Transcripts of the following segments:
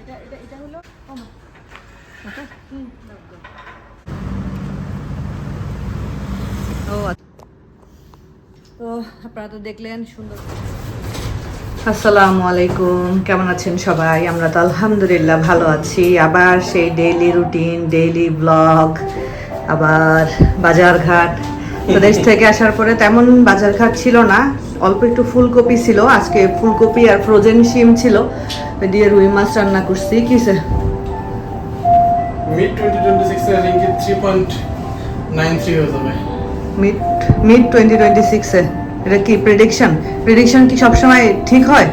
এটা এটা এটা হলো ও মা। ও। তো আপনারা তো দেখলেন সুন্দর আসসালামু আলাইকুম কেমন আছেন সবাই আমরা তো আলহামদুলিল্লাহ ভালো আছি আবার সেই ডেইলি রুটিন ডেইলি ব্লগ আবার বাজারঘাট তো দেশ থেকে আসার পরে তেমন বাজারঘাট ছিল না অল্প একটু ফুলকপি ছিল আজকে ফুলকপি আর ফ্রোজেন শিম ছিল। দিয়ে রুই মাছ রান্না করছি কিসে মিড টোয়েন্টি টোয়েন্টি সিক্সে ringgit three point nine three হয়ে যাবে। মিড মিড টোয়েন্টি টোয়েন্টি সিক্সে এটা কি প্রেডিকশন প্রেডিকশন কি সবসময় ঠিক হয়?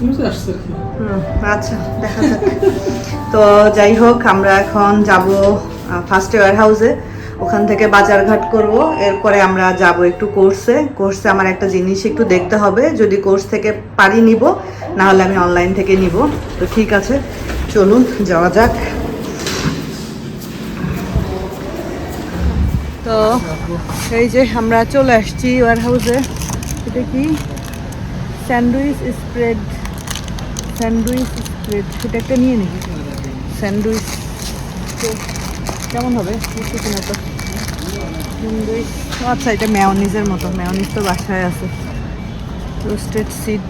নিউজে আসছে হুম, আচ্ছা দেখা যাক। তো যাই হোক আমরা এখন যাব ফার্স্ট ওয়ার হাউসে ওখান থেকে বাজারঘাট করব। এরপরে আমরা যাব একটু কোর্সে কোর্সে আমার একটা জিনিস একটু দেখতে হবে। যদি কোর্স থেকে পারি নিব না হলে আমি অনলাইন থেকে নিব। তো ঠিক আছে, চলুন, যাওয়া যাক। তো এই যে আমরা চলে আসছি ওয়ার হাউসে এটা কি? Sandwich spread. Sandwich spread. সেটা একটা নিয়ে নিবি স্যান্ডউইচ। কেমন হবে? তো আচ্ছা এটা ম্যাওনিজের মতো। ম্যাওনিজ তো বাসায় আছে। Roasted seed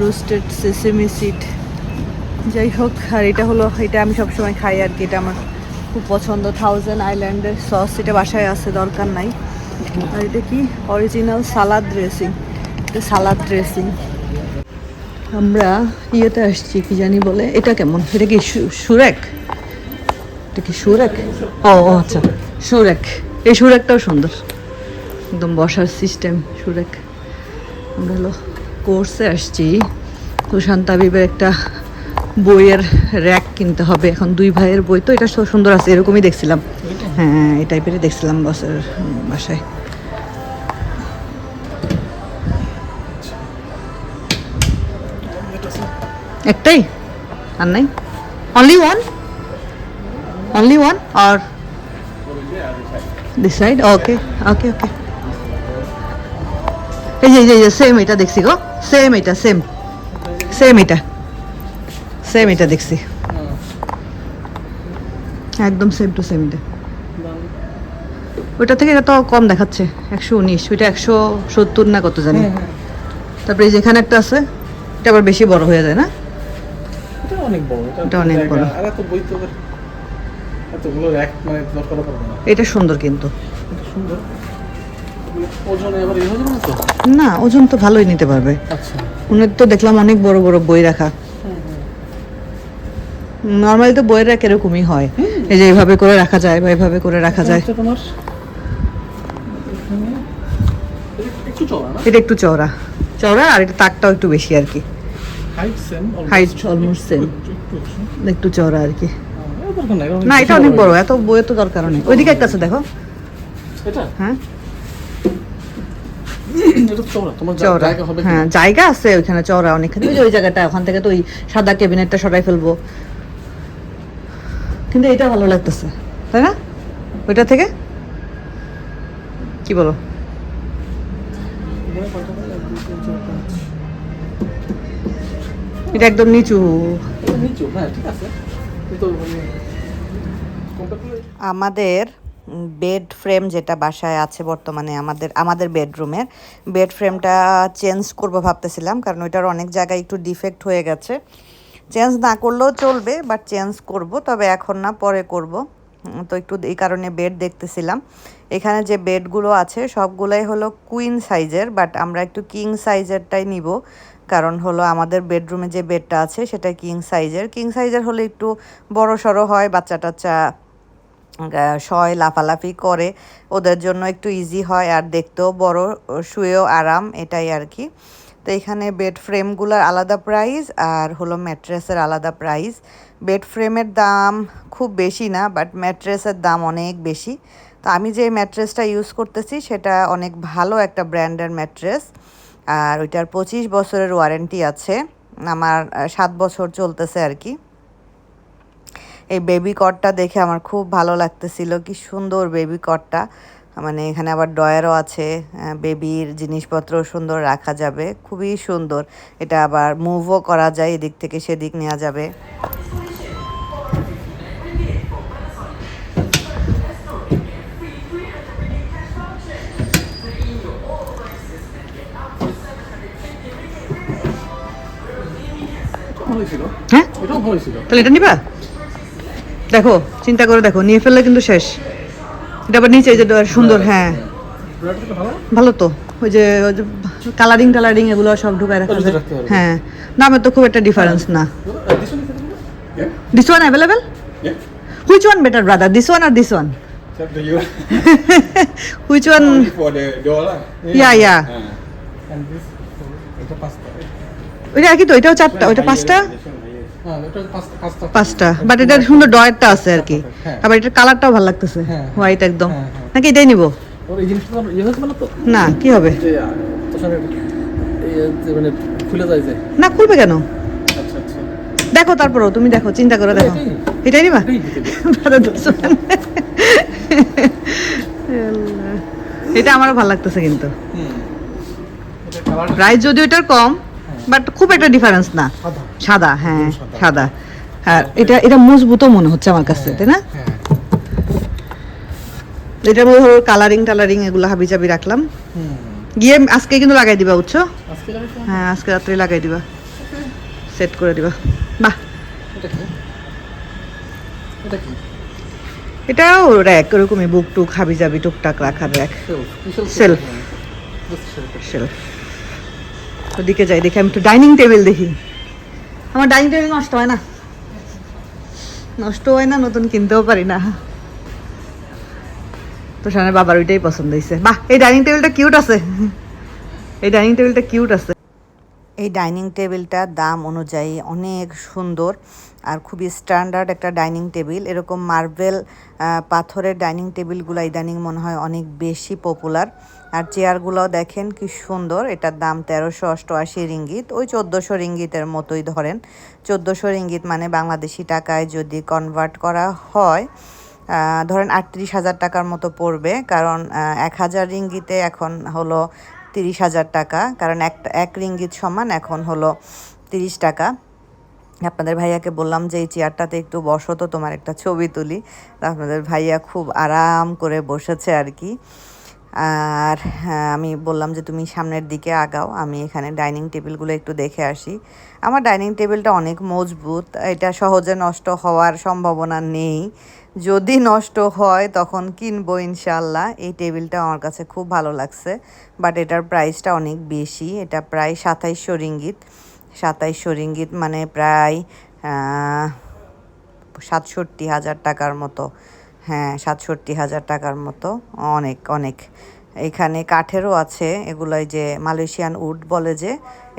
roasted sesame seed যাই হোক, আর এটা হলো, এটা আমি সবসময় খাই আর কি। এটা আমার খুব পছন্দ। থাউজেন্ড আইল্যান্ডের সস এটা বাসায় আছে, দরকার নাই। আর এটা কি? অরিজিনাল সালাদ ড্রেসিং এটা সালাদ ড্রেসিং আমরা ইয়েতে আসছি, কি জানি বলে। এটা কেমন? এটা কি সুরেক এটা কি সুরেক ও আচ্ছা সুরেক এই সুরেকটাও সুন্দর। একদম বসার সিস্টেম সুরেক আমরা হলো কোর্সে আসছি। সুশান্ত আবিবের একটা বইয়ের র্যাক কিনতে হবে। এখন দুই ভাইয়ের বই তো এটা সুন্দর আছে এরকমই দেখছিলাম। হ্যাঁ এই টাইপেরই দেখছিলাম বসের বাসায়। একটাই? আর নাই? Only one only one R this side okay okay okay এই যে এই যে সেম এটা দেখছি গো। সেম এটা সেম সেম এটা। সেম এটা দেখছি। একদম সেম টু সেম এটা। ওইটা থেকে এটা তো কম দেখাচ্ছে। একশো উনিশ ওইটা একশো সত্তর না কত জানি। তারপরে এই যে এখানে একটা আছে এটা আবার বেশি বড় হয়ে যায় না? এটা অনেক বড় এটা অনেক। বড়। এতগুলো র্যাক মানে দরকার পড়বে না। এটা সুন্দর কিন্তু। সুন্দর। ওজনে আবার এই হবে না তো? না ওজন তো ভালোই নিতে পারবে। আচ্ছা। উনি তো দেখলাম অনেক বড় বড় বই রাখা। নর্মালি তো বইয়ের রাখ এরকমই হয়। এই যে এইভাবে করে রাখা যায় বা এইভাবে করে রাখা যায়। এটা তোমার একটু চড়া এটা একটু চওড়া। চওড়া আর এটা তাকটাও একটু বেশি আর কি। হাইট সেম Height একটু চওড়া আর কি। না? এটা অনেক বড় এত বইয়ের তো দরকার নেই। ওইদিকে একটা আছে দেখো। এটা? হ্যাঁ? হ্যাঁ জায়গা আছে ওইখানে চওড়া অনেকখানি। ওই জায়গাটা ওখান থেকে তো ওই সাদা ক্যাবিনেটটা সরাই ফেলব। কিন্তু এটা ভালো লাগতেছে তাই না? ওইটা থেকে? কি বলো? এটা একদম নিচু। নিচু হ্যাঁ ঠিক আছে। আমাদের বেড ফ্রেম যেটা বাসায় আছে বর্তমানে আমাদের আমাদের বেডরুমের বেড ফ্রেমটা চেঞ্জ করব ভাবতেছিলাম, কারণ ওইটার অনেক জায়গায় একটু ডিফেক্ট হয়ে গেছে। চেঞ্জ না করলেও চলবে বাট চেঞ্জ করব, তবে এখন না, পরে করব। তো একটু এই কারণে বেড দেখতেছিলাম। এখানে যে বেডগুলো আছে, সবগুলোই হলো কুইন সাইজের বাট আমরা একটু কিং সাইজেরটাই নিব। কারণ হলো আমাদের বেডরুমে যে বেডটা আছে, সেটা কিং সাইজের কিং সাইজের হলে একটু বড় সড়ো হয় বাচ্চা টাচ্চা শয় লাফালাফি করে। ওদের জন্য একটু ইজি হয় আর দেখতেও বড়, শুয়েও আরাম, এটাই আর কি। তো এখানে বেড ফ্রেমগুলোর আলাদা প্রাইস আর হলো ম্যাট্রেসের আলাদা প্রাইস বেড ফ্রেমের দাম খুব বেশি না বাট ম্যাট্রেসের দাম অনেক বেশি। তো আমি যে ম্যাট্রেসটা ইউজ করতেছি, সেটা অনেক ভালো একটা ব্র্যান্ডের ম্যাট্রেস আর ওইটার পঁচিশ বছরের ওয়ারেন্টি আছে। আমার সাত বছর চলতেছে আর কি। এই বেবি কটটা দেখে আমার খুব ভালো লাগতেছিল। কি সুন্দর বেবি কটটা মানে এখানে আবার ডয়ারও আছে। বেবির জিনিসপত্র সুন্দর রাখা যাবে। খুবই সুন্দর। এটা আবার মুভও করা যায় এদিক থেকে সেদিক নেওয়া যাবে। হ্যাঁ? তাহলে এটা নিবা? দেখো চিন্তা করে দেখো নিয়ে ফেললে কিন্তু শেষ। এটা আবার নিচে যে সুন্দর হ্যাঁ। ভালো? তো ওই যে ওই যে কালারিং টালারিং এগুলো সব ঢুকায় রাখা। হ্যাঁ দামে তো খুব একটা ডিফারেন্স না. This one available. Which one better brother this one R this one. Which one এটা পাঁচটা ওইটা একই তো এটাও চারটা ওইটা পাঁচটা পাঁচটা পাঁচটা। বাট এটার সুন্দর ডয়ারটা আছে আর কি। হ্যাঁ। আবার এটার কালারটাও ভালো লাগতেছে। হ্যাঁ। হোয়াইট একদম। হ্যাঁ, হ্যাঁ। নাকি এটাই নিব? ইয়ে মানে না কি হবে? মানে না খুলবে কেন? আচ্ছা আচ্ছা। দেখো তারপরও তুমি দেখো চিন্তা করে দেখো। এটাই। নিবা। এটা আমারও ভালো লাগতেছে কিন্তু। প্রাইস যদি এটার কম বাট খুব একটা ডিফারেন্স না। সাদা। সাদা হ্যাঁ সাদা। আর এটা এটা মজবুতও মনে হচ্ছে আমার কাছে তাই না? হ্যাঁ। এটার মধ্যে ধরো কালারিং টালারিং এগুলো হাবি চাবি রাখলাম গিয়ে আজকে কিন্তু লাগাই দিবা লাগাইছো হ্যাঁ আজকে রাত্রে লাগাই দিবা। সেট করে দিবা। বাহ। এটা এটা এটাও র্যাক ওরকমই বুক টুক হাবি জাবি টুকটাক রাখার র্যাক সেলফ. শেলফ ওদিকে যাই, দেখি আমি একটু ডাইনিং টেবিল দেখি। আমার ডাইনিং টেবিল নষ্ট হয় না? নষ্ট হয় না, নতুন কিনতেও পারি না। তো সামনে বাবার ওইটাই পছন্দ হয়েছে। বাহ, এই ডাইনিং টেবিলটা কিউট আছে। এই ডাইনিং টেবিলটা কিউট আছে। এই ডাইনিং টেবিলটা দাম অনুযায়ী অনেক সুন্দর আর খুবই স্ট্যান্ডার্ড একটা ডাইনিং টেবিল এরকম মার্বেল পাথরের ডাইনিং টেবিলগুলো ইদানিং মনে হয় অনেক বেশি পপুলার আর চেয়ারগুলোও দেখেন কি সুন্দর, এটার দাম তেরোশো অষ্টআশি রিঙ্গিত, ওই চোদ্দোশো রিঙ্গিতের মতোই ধরেন। চোদ্দোশো রিঙ্গিত মানে বাংলাদেশি টাকায় যদি কনভার্ট করা হয় ধরেন আটত্রিশ হাজার টাকার মতো পড়বে, কারণ এক হাজার রিঙ্গিতে এখন হলো তিরিশ হাজার টাকা, কারণ এক এক রিঙ্গিত সমান এখন হলো তিরিশ টাকা। আপনাদের ভাইয়াকে বললাম যে এই চেয়ারটাতে একটু বসো তো, তোমার একটা ছবি তুলি। আপনাদের ভাইয়া খুব আরাম করে বসেছে আর কি। আর হ্যাঁ, আমি বললাম যে তুমি সামনের দিকে আগাও আমি এখানে ডাইনিং টেবিলগুলো একটু দেখে আসি। আমার ডাইনিং টেবিলটা অনেক মজবুত এটা সহজে নষ্ট হওয়ার সম্ভাবনা নেই। যদি নষ্ট হয় তখন কিনবো ইনশাল্লাহ এই টেবিলটা আমার কাছে খুব ভালো লাগছে বাট এটার প্রাইসটা অনেক বেশি এটা প্রায় সাতাইশশো রিঙ্গিত। সাতাইশশো রিঙ্গিত মানে প্রায় সাতষট্টি হাজার টাকার মতো। হ্যাঁ সাতষট্টি হাজার টাকার মতো। অনেক অনেক। এখানে কাঠেরও আছে, এগুলো যে মালয়েশিয়ান উড বলে যে,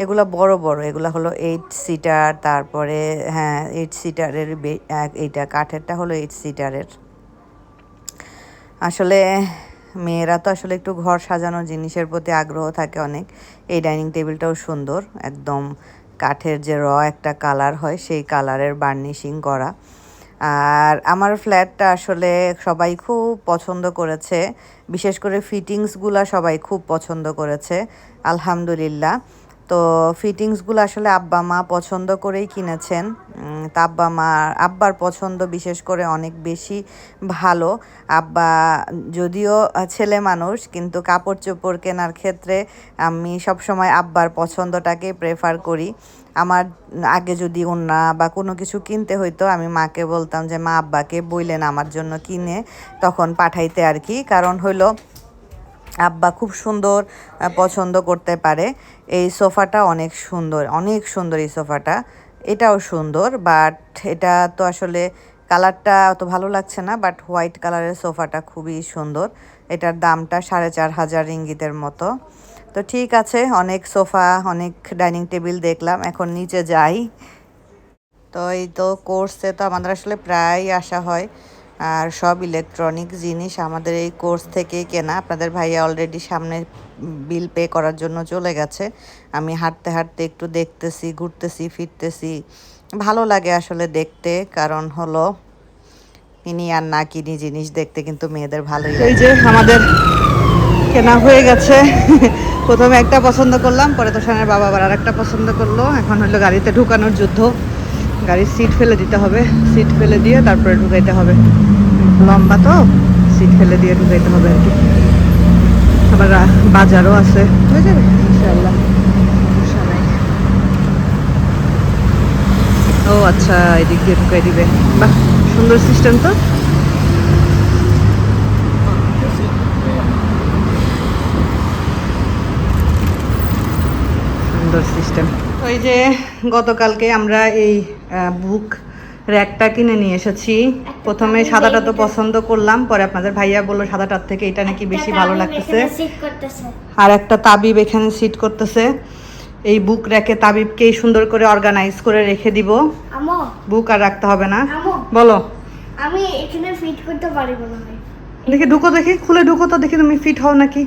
এগুলো বড় বড়। এগুলো হলো এইট সিটার তারপরে হ্যাঁ এইট সিটারের এইটা কাঠেরটা হলো এইট সিটারের আসলে মেয়েরা তো আসলে একটু ঘর সাজানোর জিনিসের প্রতি আগ্রহ থাকে অনেক। এই ডাইনিং টেবিলটাও সুন্দর, একদম কাঠের যে র একটা কালার হয়, সেই কালারের বার্নিশিং করা। আর আমার ফ্ল্যাটটা আসলে সবাই খুব পছন্দ করেছে। বিশেষ করে ফিটিংসগুলা সবাই খুব পছন্দ করেছে, আলহামদুলিল্লাহ। তো ফিটিংসগুলো আসলে আব্বা মা পছন্দ করেই কিনেছেন। তা আব্বা মা, আব্বার পছন্দ বিশেষ করে অনেক বেশি ভালো। আব্বা যদিও ছেলে মানুষ, কিন্তু কাপড় চোপড় কেনার ক্ষেত্রে আমি সবসময় আব্বার পছন্দটাকে প্রেফার করি। আমার আগে যদি ওনা বা কোনো কিছু কিনতে হইতো, আমি মাকে বলতাম যে, মা, আব্বাকে বইলেন আমার জন্য কিনে। তখন পাঠাইতে আর কি। কারণ হইল, আব্বা খুব সুন্দর পছন্দ করতে পারে। এই সোফাটা অনেক সুন্দর অনেক সুন্দর এই সোফাটা। এটাও সুন্দর, বাট এটা তো আসলে কালারটা অত ভালো লাগছে না, বাট হোয়াইট কালারের সোফাটা খুবই সুন্দর। এটার দামটা সাড়ে চার হাজার রিঙ্গিতের মতো। তো ঠিক আছে অনেক সোফা অনেক ডাইনিং টেবিল দেখলাম এখন নিচে যাই। তো এই তো কোর্সে তো আমাদের আসলে প্রায় আসা হয়। আর সব ইলেকট্রনিক জিনিস আমাদের এই কোর্স থেকেই কেনা। আপনাদের ভাইয়া অলরেডি সামনে বিল পে করার জন্য চলে গেছে। আমি হাঁটতে হাঁটতে একটু দেখতেছি ঘুরতেছি ফিরতেছি। ভালো লাগে আসলে দেখতে কারণ হলো কিনি আর না কিনি জিনিস দেখতে কিন্তু মেয়েদের ভালোই এই যে আমাদের কেনা হয়ে গেছে। প্রথমে একটা পছন্দ করলাম, পরে তোষানের বাবা আবার আরেকটা পছন্দ করল। এখন হলো গাড়িতে ঢুকানোর যুদ্ধ। গাড়ির সিট ফেলে দিতে হবে। সিট ফেলে দিয়ে তারপরে ঢুকাইতে হবে। লম্বা তো সিট ফেলে দিয়ে ঢুকাইতে হবে আর কি। আবার বাজারও আছে। হয়ে যাবে? ইনশাআল্লাহ। ও আচ্ছা এদিক দিয়ে ঢুকাই দিবে। বাহ, সুন্দর সিস্টেম তো সুন্দর সিস্টেম ওই যে গতকালকে আমরা এই বুক র্যাকটা কিনে নিয়ে এসেছি। প্রথমে সাদাটা তো পছন্দ করলাম পরে আপনাদের ভাইয়া বলল সাদাটার থেকে এটা নাকি বেশি ভালো লাগতেছে। আর একটা তাবিব এখানে সিট করতেছে। এই বুক র্যাকে তাবিবকেই সুন্দর করে অর্গানাইজ করে রেখে দিব। বুক আর রাখতে হবে না। বলো। আমি এখানে ফিট করতে পারিব না দেখি ঢুকো দেখি খুলে ঢুকো তো দেখি তুমি ফিট হও নাকি।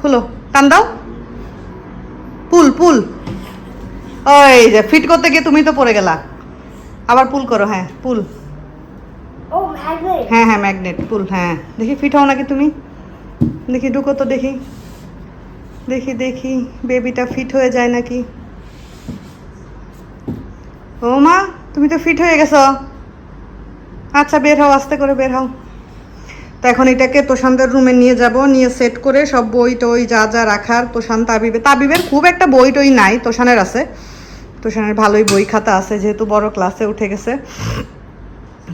খুলো টান দাও। পুল পুল। ওই যে ফিট করতে গিয়ে তুমি তো পড়ে গেলা। আবার পুল করো হ্যাঁ পুল হ্যাঁ হ্যাঁ ম্যাগনেট পুল হ্যাঁ। দেখি ফিট হও নাকি তুমি? দেখি ঢুকো তো দেখি। দেখি দেখি বেবিটা ফিট হয়ে যায় নাকি? ও মা তুমি তো ফিট হয়ে গেছো। আচ্ছা বের হও আস্তে করে বের হও। তো এখন এটাকে তোষানদের রুমে নিয়ে যাব নিয়ে সেট করে সব বই টই যা যা রাখার তোষান তাবিবে তাবিবের খুব একটা বই টই নাই তোষানের আছে। তোষানের ভালোই বই খাতা আছে যেহেতু বড় ক্লাসে উঠে গেছে।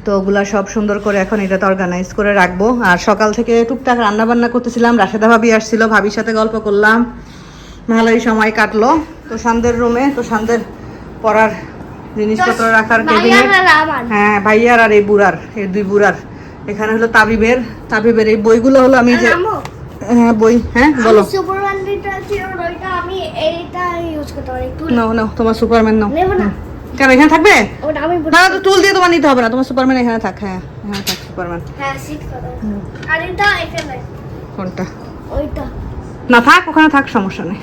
তো ওগুলা সব সুন্দর করে এখন এটাতে অর্গানাইজ করে রাখব। আর সকাল থেকে টুকটাক রান্না বান্না করতেছিলাম রাশেদা ভাবি আসছিল ভাবির সাথে গল্প করলাম। ভালোই সময় কাটলো। তো সান্দের রুমে তো সান্দের পড়ার জিনিসপত্র রাখার কেবিনেট আমার। হ্যাঁ ভাইয়ার আর এই বুড়ার এই দুই বুড়ার। এখানে হলো তাবিবের তাবিবের এই বইগুলো হলো আমি যে হ্যাঁ বই হ্যাঁ বলো। ওইটা আমি এইটা ইউজ করতে পারি। তুল। নাও নাও তোমার সুপারম্যান নাও। নেব না। কেন এখানে থাকবে? ওটা আমি না তো টুল দিয়ে তোমার নিতে হবে না। তোমার সুপারম্যান এখানে থাক হ্যাঁ এখানে থাক সুপারম্যান হ্যাঁ সিট করো। আর এটা এখানে। কোনটা? ওইটা। না থাক ওখানে থাক সমস্যা নেই।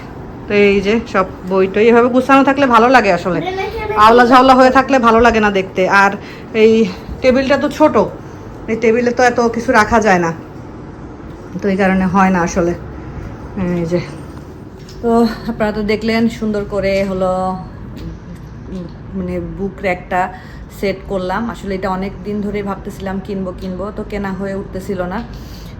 তো এই যে সব বই টই এভাবে গুছানো থাকলে ভালো লাগে আসলে। আওলা ঝাওলা হয়ে থাকলে ভালো লাগে না দেখতে। আর এই টেবিলটা তো ছোট। এই টেবিলে তো এত কিছু রাখা যায় না। তো এই কারণে হয় না আসলে। এই যে তো আপনারা তো দেখলেন সুন্দর করে হলো মানে বুক র্যাকটা সেট করলাম। আসলে এটা অনেক দিন ধরে ভাবতেছিলাম কিনবো কিনবো, তো কেনা হয়ে উঠতেছিল না।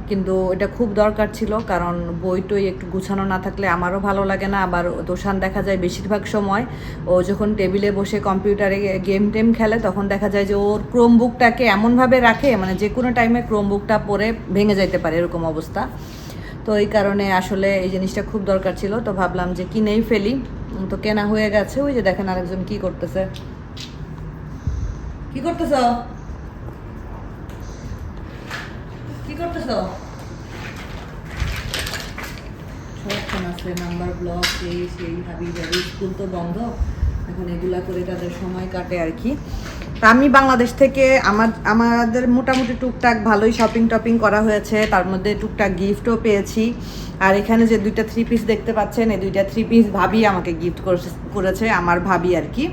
কিন্তু এটা খুব দরকার ছিল, কারণ বই টই একটু গুছানো না থাকলে আমারও ভালো লাগে না। আবার দোষান দেখা যায় বেশিরভাগ সময়, ও যখন টেবিলে বসে কম্পিউটারে গেম টেম খেলে, তখন দেখা যায় যে ওর ক্রোম বুকটাকে এমনভাবে রাখে মানে যে কোনো টাইমে ক্রোম বুকটা পরে ভেঙে যাইতে পারে, এরকম অবস্থা। তো এই কারণে আসলে এই জিনিসটা খুব দরকার ছিল। তো ভাবলাম যে কিনেই ফেলি। তো কেনা হয়ে গেছে, ওই যে দেখেন আরেকজন কি করতেছে। কি করতেছ? কি করতেছ? আছে নাম্বার ব্লক, এই সেই হাবি স্কুল তো বন্ধ। এখন এগুলা করে তাদের সময় কাটে আর কি। আমি বাংলাদেশ থেকে আমার, আমাদের মোটামুটি টুকটাক ভালোই শপিং টপিং করা হয়েছে। তার মধ্যে টুকটাক গিফটও পেয়েছি। আর এখানে যে দুইটা থ্রি পিস দেখতে পাচ্ছেন, এই দুইটা থ্রি পিস ভাবি আমাকে গিফট করেছে আমার ভাবি আর কি।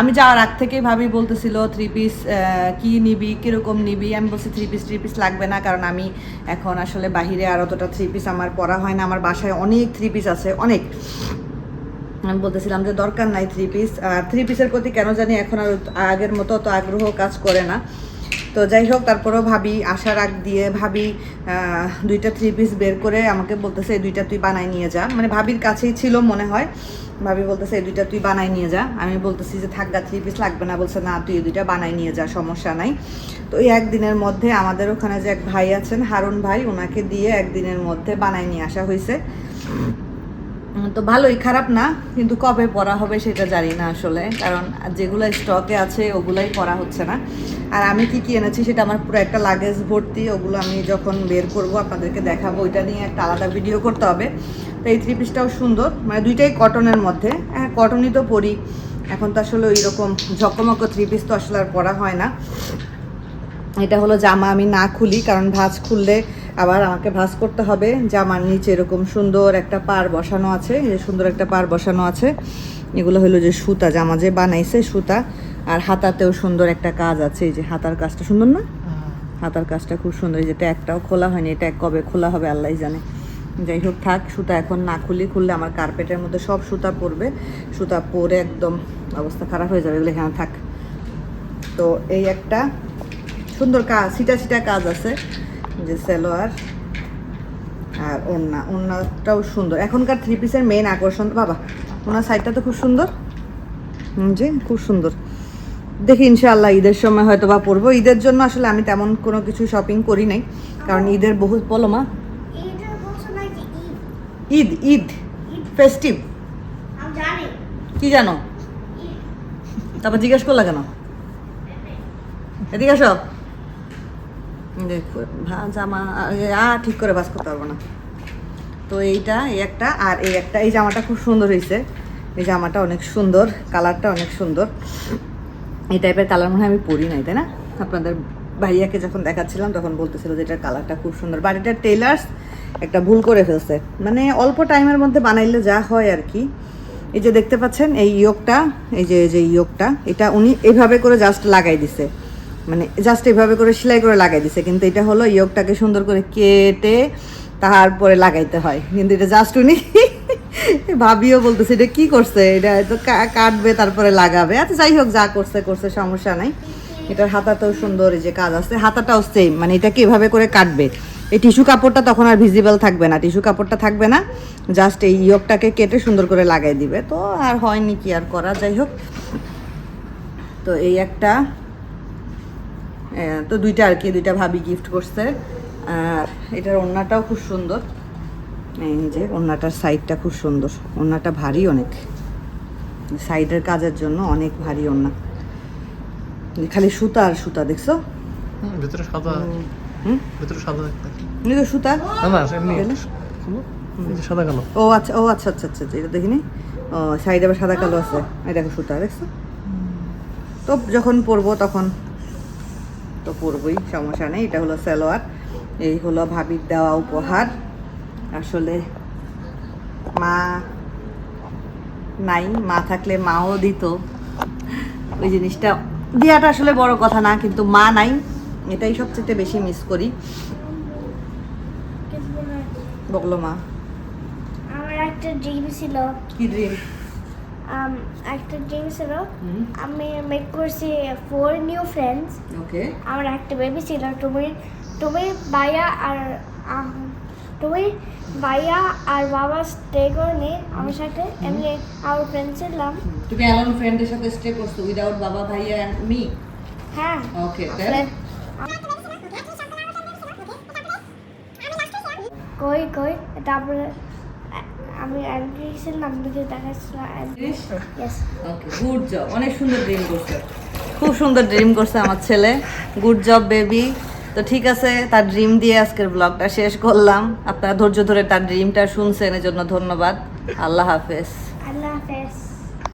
আমি যাওয়ার আগ থেকেই ভাবি বলতেছিল থ্রি পিস কি নিবি, কীরকম নিবি? আমি বলছি থ্রি পিস থ্রি পিস লাগবে না, কারণ আমি এখন আসলে বাহিরে আর অতটা থ্রি পিস আমার পরা হয় না। আমার বাসায় অনেক থ্রি পিস আছে, অনেক। আমি বলতেছিলাম যে দরকার নাই থ্রি পিস আর থ্রি পিসের প্রতি কেন জানি এখন আর আগের মতো অত আগ্রহ কাজ করে না। তো যাই হোক, তারপরেও ভাবি আশার আগ দিয়ে ভাবি দুইটা থ্রি পিস বের করে আমাকে বলতেছে, এই দুইটা তুই বানাই নিয়ে যা। মানে ভাবির কাছেই ছিল মনে হয়। ভাবি বলতেছে, এই দুইটা তুই বানাই নিয়ে যা। আমি বলতেছি যে, থাক থ্রি পিস লাগবে না। বলছে, না, তুই এই দুইটা বানাই নিয়ে যা, সমস্যা নাই। তো এই একদিনের মধ্যে আমাদের ওখানে যে এক ভাই আছেন, হারুন ভাই ওনাকে দিয়ে একদিনের মধ্যে বানাই নিয়ে আসা হয়েছে তো ভালোই, খারাপ না, কিন্তু কবে পড়া হবে সেটা জানি না আসলে, কারণ যেগুলো স্টকে আছে ওগুলাই পড়া হচ্ছে না। আর আমি কি কি এনেছি সেটা আমার পুরো একটা লাগেজ ভর্তি, ওগুলো আমি যখন বের করব আপনাদেরকে দেখাবো, ওইটা নিয়ে একটা আলাদা ভিডিও করতে হবে। তো এই থ্রি পিসটাও সুন্দর মানে দুইটাই কটনের মধ্যে। হ্যাঁ কটনই তো পরি, এখন তো আসলে ওই রকম ঝকমক থ্রি পিস তো আসলে আর পরা হয় না। এটা হলো জামা আমি না খুলি, কারণ ভাঁজ খুললে আবার আমাকে ভাঁজ করতে হবে। জামার নিচে এরকম সুন্দর একটা পার বসানো আছে এই যে সুন্দর একটা পার বসানো আছে। এগুলো হলো যে সুতা জামা যে বানাইছে সুতা। আর হাতাতেও সুন্দর একটা কাজ আছে এই যে হাতার কাজটা সুন্দর না? হাতার কাজটা খুব সুন্দর এই যেটা একটাও খোলা হয়নি এটা কবে খোলা হবে আল্লাহ জানে। যাই হোক থাক সুতা এখন না খুলি খুললে আমার কার্পেটের মধ্যে সব সুতা পড়বে। সুতা পরে একদম অবস্থা খারাপ হয়ে যাবে এগুলো এখানে থাক। তো এই একটা সুন্দর কাজ সিটা সিটা কাজ আছে। যে সেলোয়ার আর ওড়না ওড়নাটাও সুন্দর। এখনকার থ্রি পিসের মেন আকর্ষণ বাবা ওনার সাইডটা তো খুব সুন্দর। জি খুব সুন্দর। দেখি ইনশাআল্লাহ ঈদের সময় হয়তো বা পরবো। ঈদের জন্য আসলে আমি তেমন কোনো কিছু শপিং করি নাই কারণ ঈদের বহু বলো মা। ঈদ? ঈদ ঈদ। ফেস্টিভ কি জানো? তারপর জিজ্ঞেস করলা কেন? এদিকে আসো। দেখো জামা আ ঠিক করে বাস করতে পারব না। তো এইটা, এই একটা, আর এই একটা, এই জামাটা খুব সুন্দর হয়েছে। এই জামাটা অনেক সুন্দর, কালারটা অনেক সুন্দর। এই টাইপের কালার মনে হয় আমি পরি নাই, তাই না? আপনাদের ভাইয়াকে যখন দেখাচ্ছিলাম, তখন বলতেছিল যে এটার কালারটা খুব সুন্দর। বাড়িটার টেলার্স একটা ভুল করে ফেলছে। মানে অল্প টাইমের মধ্যে বানাইলে যা হয় আর কি। এই যে দেখতে পাচ্ছেন, এই ইয়োগটা, এই যে যে ইয়োগটা, এটা উনি এভাবে করে জাস্ট লাগাই দিছে। মানে জাস্ট এভাবে করে সেলাই করে লাগাই দিছে। কিন্তু এটা হলো ইয়োগটাকে সুন্দর করে কেটে তারপরে লাগাইতে হয়। কিন্তু এটা জাস্ট উনি ভাবিও বলতেছে, এটা কি করছে? এটা তো কাটবে, তারপরে লাগাবে। আচ্ছা যাই হোক, যা করছে করছে, সমস্যা নাই। এটার হাতাটাও সুন্দর এই যে কাজ আছে। হাতাটাও সেম মানে এটাকে এভাবে করে কাটবে? এই টিস্যু কাপড়টা তখন আর ভিজিবল থাকবে না। টিস্যু কাপড়টা থাকবে না। জাস্ট এই ইয়োগটাকে কেটে সুন্দর করে লাগাই দিবে। তো আর হয়নি কি আর করা, যাই হোক। তো এই একটা তো দুইটা আর কি দুইটা ভাবি গিফট করছে। আর এটার ওড়নাটাও খুব সুন্দর। এই যে ওড়নাটার সাইডটা খুব সুন্দর। ওড়নাটা ভারী অনেক। সাইডের কাজের জন্য অনেক ভারী ওড়না। খালি সুতা আর সুতা দেখছ? ভিতরে সাদা। হুম। ভিতরে সাদা এই সুতা? না না এমনি। সাদা কালো। ও আচ্ছা ও আচ্ছা আচ্ছা আচ্ছা এটা দেখিনি। ও সাইডে আবার সাদা কালো আছে। এই দেখো সুতা দেখছ? তো যখন পরবো তখন তো পরবই সমস্যা নেই এটা হলো সালোয়ার এই হলো ভাবির দেওয়া উপহার। আসলে মা নাই মা থাকলে মাও দিত। ওই জিনিসটা দেওয়াটা আসলে বড় কথা না কিন্তু মা নাই এটাই সবচেয়ে বেশি মিস করি। বকলো মা। আমার একটা ড্রিম ছিল। কি ড্রিম একটা ড্রিম ছিল আমি মেক করছি ফোর নিউ ফ্রেন্ডস ওকে আমার একটা বেবি ছিল তুমি তুমি ভাইয়া আর তুমি ভাইয়া আর বাবা স্টে করে আমার সাথে। এমনি আমার ফ্রেন্ড ছিলাম তুমি অ্যালন ফ্রেন্ডের সাথে স্টে করছ উইদাউট বাবা ভাইয়া এন্ড মি হ্যাঁ। ওকে কই কই তারপরে আমি দেখাচ্ছিলাম ইয়েস ওকে গুড জব অনেক সুন্দর ড্রিম করছে। খুব সুন্দর ড্রিম করছে আমার ছেলে। গুড জব বেবি তো ঠিক আছে তার ড্রিম দিয়ে আজকের ব্লগটা শেষ করলাম। আপনারা ধৈর্য ধরে তার ড্রিমটা শুনছেন এর জন্য ধন্যবাদ। আল্লাহ হাফেজ।